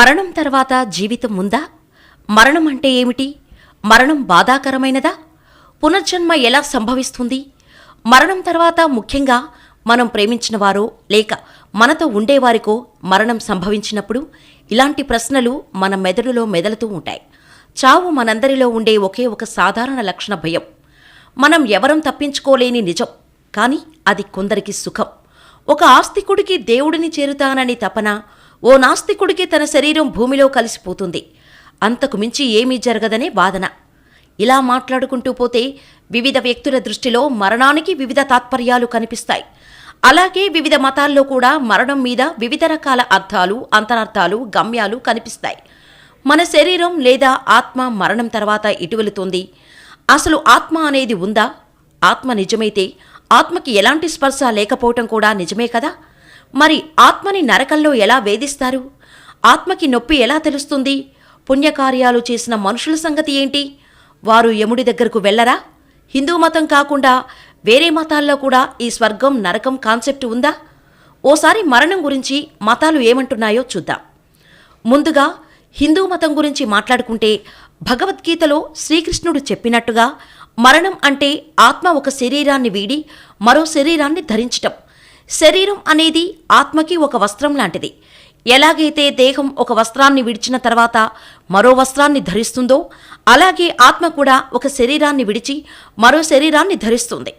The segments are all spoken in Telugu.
మరణం తర్వాత జీవితం ఉందా? మరణం అంటే ఏమిటి? మరణం బాధాకరమైనదా? పునర్జన్మ ఎలా సంభవిస్తుంది? మరణం తర్వాత ముఖ్యంగా మనం ప్రేమించిన వారో లేక మనతో ఉండేవారికో మరణం సంభవించినప్పుడు ఇలాంటి ప్రశ్నలు మన మెదడులో మెదలుతూ ఉంటాయి. చావు మనందరిలో ఉండే ఒకే ఒక సాధారణ లక్షణ భయం. మనం ఎవరం తప్పించుకోలేని నిజం. కానీ అది కొందరికి సుఖం. ఒక ఆస్తికుడికి దేవుడిని చేరుతానని తపన ఓ నాస్తికుడికి తన శరీరం భూమిలో కలిసిపోతుంది. అంతకు మించి ఏమీ జరగదనే వాదన. ఇలా మాట్లాడుకుంటూ పోతే వివిధ వ్యక్తుల దృష్టిలో మరణానికి వివిధ తాత్పర్యాలు కనిపిస్తాయి. అలాగే వివిధ మతాల్లో కూడా మరణం మీద వివిధ రకాల అర్థాలు అంతరార్థాలు గమ్యాలు కనిపిస్తాయి. మన శరీరం లేదా ఆత్మ మరణం తర్వాత ఇటు వెళుతుంది అసలు ఆత్మ అనేది ఉందా? ఆత్మ నిజమైతే ఆత్మకి ఎలాంటి స్పర్శ లేకపోవటం కూడా నిజమే కదా? మరి ఆత్మని నరకంలో ఎలా వేధిస్తారు? ఆత్మకి నొప్పి ఎలా తెలుస్తుంది? పుణ్యకార్యాలు చేసిన మనుషుల సంగతి ఏంటి? వారు యముడి దగ్గరకు వెళ్ళరా? హిందూ మతం కాకుండా వేరే మతాల్లో కూడా ఈ స్వర్గం నరకం కాన్సెప్ట్ ఉందా? ఓసారి మరణం గురించి మతాలు ఏమంటున్నాయో చూద్దాం. ముందుగా హిందూ మతం గురించి మాట్లాడుకుంటే భగవద్గీతలో శ్రీకృష్ణుడు చెప్పినట్టుగా మరణం అంటే ఆత్మ ఒక శరీరాన్ని వీడి మరో శరీరాన్ని ధరించటం. శరీరం అనేది ఆత్మకి ఒక వస్త్రం లాంటిది. ఎలాగైతే దేహం ఒక వస్త్రాన్ని విడిచిన తర్వాత మరో వస్త్రాన్ని ధరిస్తుందో అలాగే ఆత్మ కూడా ఒక శరీరాన్ని విడిచి మరో శరీరాన్ని ధరిస్తుంది.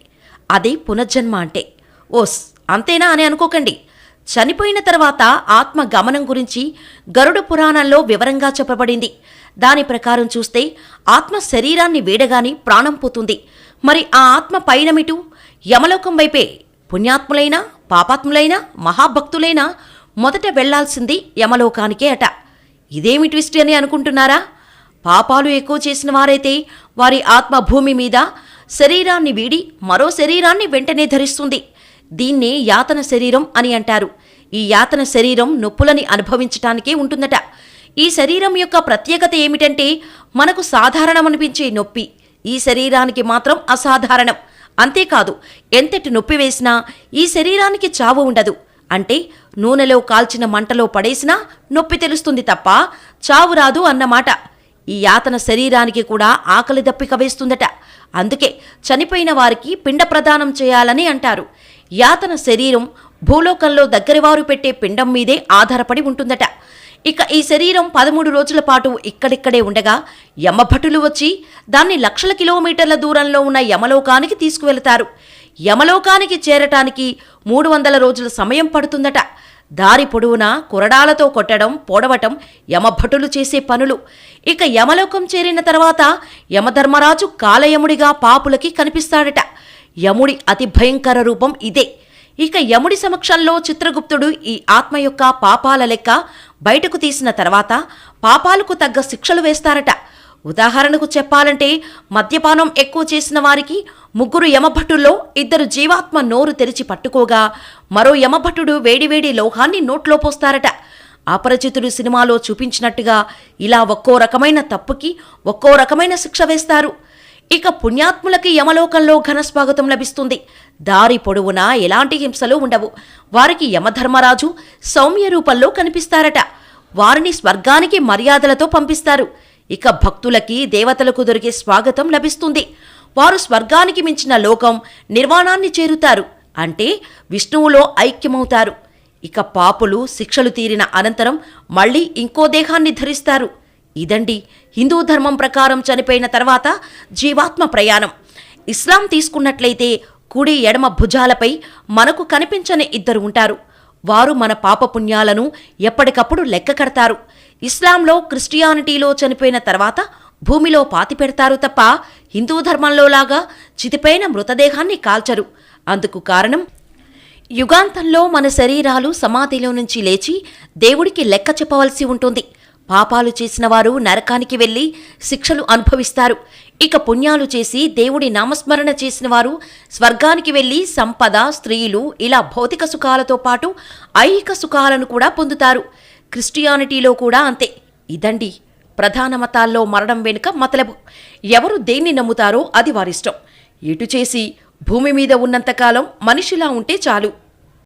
అదే పునర్జన్మ అంటే. ఓస్ అంతేనా అని అనుకోకండి. చనిపోయిన తర్వాత ఆత్మ గమనం గురించి గరుడ పురాణంలో వివరంగా చెప్పబడింది. దాని ప్రకారం చూస్తే ఆత్మ శరీరాన్ని వీడగానే ప్రాణం పోతుంది. మరి ఆ ఆత్మ పైనమిటు యమలోకం వైపే పుణ్యాత్ములైనా పాపాత్ములైనా మహాభక్తులైనా మొదట వెళ్ళాల్సింది యమలోకానికే అట. ఇదేమి ట్విస్ట్ అని అనుకుంటున్నారా? పాపాలు ఎక్కువ చేసిన వారైతే వారి ఆత్మ భూమి మీద శరీరాన్ని వీడి మరో శరీరాన్ని వెంటనే ధరిస్తుంది. దీన్నే యాతన శరీరం అని అంటారు. ఈ యాతన శరీరం నొప్పులని అనుభవించటానికే ఉంటుందట. ఈ శరీరం యొక్క ప్రత్యేకత ఏమిటంటే మనకు సాధారణమనిపించే నొప్పి. ఈ శరీరానికి మాత్రం అసాధారణం. అంతేకాదు ఎంతటి నొప్పి వేసినా ఈ శరీరానికి చావు ఉండదు. అంటే నూనెలో కాల్చిన మంటలో పడేసినా నొప్పి తెలుస్తుంది తప్ప చావు రాదు అన్నమాట. ఈ యాతన శరీరానికి కూడా ఆకలి దప్పిక వేస్తుందట. అందుకే చనిపోయిన వారికి పిండ ప్రదానం చేయాలని అంటారు. యాతన శరీరం భూలోకంలో దగ్గరివారు పెట్టే పిండం మీదే ఆధారపడి ఉంటుందట. ఇక ఈ శరీరం పదమూడు రోజుల పాటు ఇక్కడిక్కడే ఉండగా యమభటులు వచ్చి దాన్ని లక్షల కిలోమీటర్ల దూరంలో ఉన్న యమలోకానికి తీసుకువెళతారు. యమలోకానికి చేరటానికి మూడు వందల రోజుల సమయం పడుతుందట. దారి పొడవునా కురడాలతో కొట్టడం పొడవటం యమభటులు చేసే పనులు. ఇక యమలోకం చేరిన తర్వాత యమధర్మరాజు కాలయముడిగా పాపులకి కనిపిస్తాడట. యముడి అతి భయంకర రూపం ఇదే. ఇక యముడి సమక్షంలో చిత్రగుప్తుడు ఈ ఆత్మ యొక్క పాపాల లెక్క బయటకు తీసిన తర్వాత పాపాలకు తగ్గ శిక్షలు వేస్తారట. ఉదాహరణకు చెప్పాలంటే మద్యపానం ఎక్కువ చేసిన వారికి ముగ్గురు యమభటుల్లో ఇద్దరు జీవాత్మ నోరు తెరిచి పట్టుకోగా మరో యమభటుడు వేడివేడి లోహాన్ని నోట్లో పోస్తారట. అపరిచితుడు సినిమాలో చూపించినట్టుగా ఇలా ఒక్కో రకమైన తప్పుకి ఒక్కో రకమైన శిక్ష వేస్తారు. ఇక పుణ్యాత్ములకి యమలోకంలో ఘనస్వాగతం లభిస్తుంది. దారి పొడవునా ఎలాంటి హింసలు ఉండవు. వారికి యమధర్మరాజు సౌమ్య రూపంలో కనిపిస్తారట. వారిని స్వర్గానికి మర్యాదలతో పంపిస్తారు. ఇక భక్తులకి దేవతలకు దొరికే స్వాగతం లభిస్తుంది. వారు స్వర్గానికి మించిన లోకం నిర్వాణాన్ని చేరుతారు. అంటే విష్ణువులో ఐక్యమవుతారు. ఇక పాపులు శిక్షలు తీరిన అనంతరం మళ్ళీ ఇంకో దేహాన్ని ధరిస్తారు. ఇదండి హిందూ ధర్మం ప్రకారం చనిపోయిన తర్వాత జీవాత్మ ప్రయాణం. ఇస్లాం తీసుకున్నట్లయితే కుడి ఎడమ భుజాలపై మనకు కనిపించని ఇద్దరు ఉంటారు. వారు మన పాపపుణ్యాలను ఎప్పటికప్పుడు లెక్క కడతారు. ఇస్లాంలో క్రిస్టియానిటీలో చనిపోయిన తర్వాత భూమిలో పాతి పెడతారు తప్ప హిందూ ధర్మంలోలాగా చితిపైన మృతదేహాన్ని కాల్చరు. అందుకు కారణం యుగాంతంలో మన శరీరాలు సమాధిలో నుంచి లేచి దేవుడికి లెక్క చెప్పవలసి ఉంటుంది. పాపాలు చేసిన వారు నరకానికి వెళ్ళి శిక్షలు అనుభవిస్తారు. ఇక పుణ్యాలు చేసి దేవుడి నామస్మరణ చేసిన వారు స్వర్గానికి వెళ్ళి సంపద స్త్రీలు ఇలా భౌతిక సుఖాలతో పాటు ఐహిక సుఖాలను కూడా పొందుతారు. క్రిస్టియానిటీలో కూడా అంతే. ఇదండి ప్రధాన మతాల్లో మరణం వెనుక మతలబు. ఎవరు దేన్ని నమ్ముతారో అది వారిష్టం. ఇటు చేసి భూమి మీద ఉన్నంతకాలం మనిషిలా ఉంటే చాలు.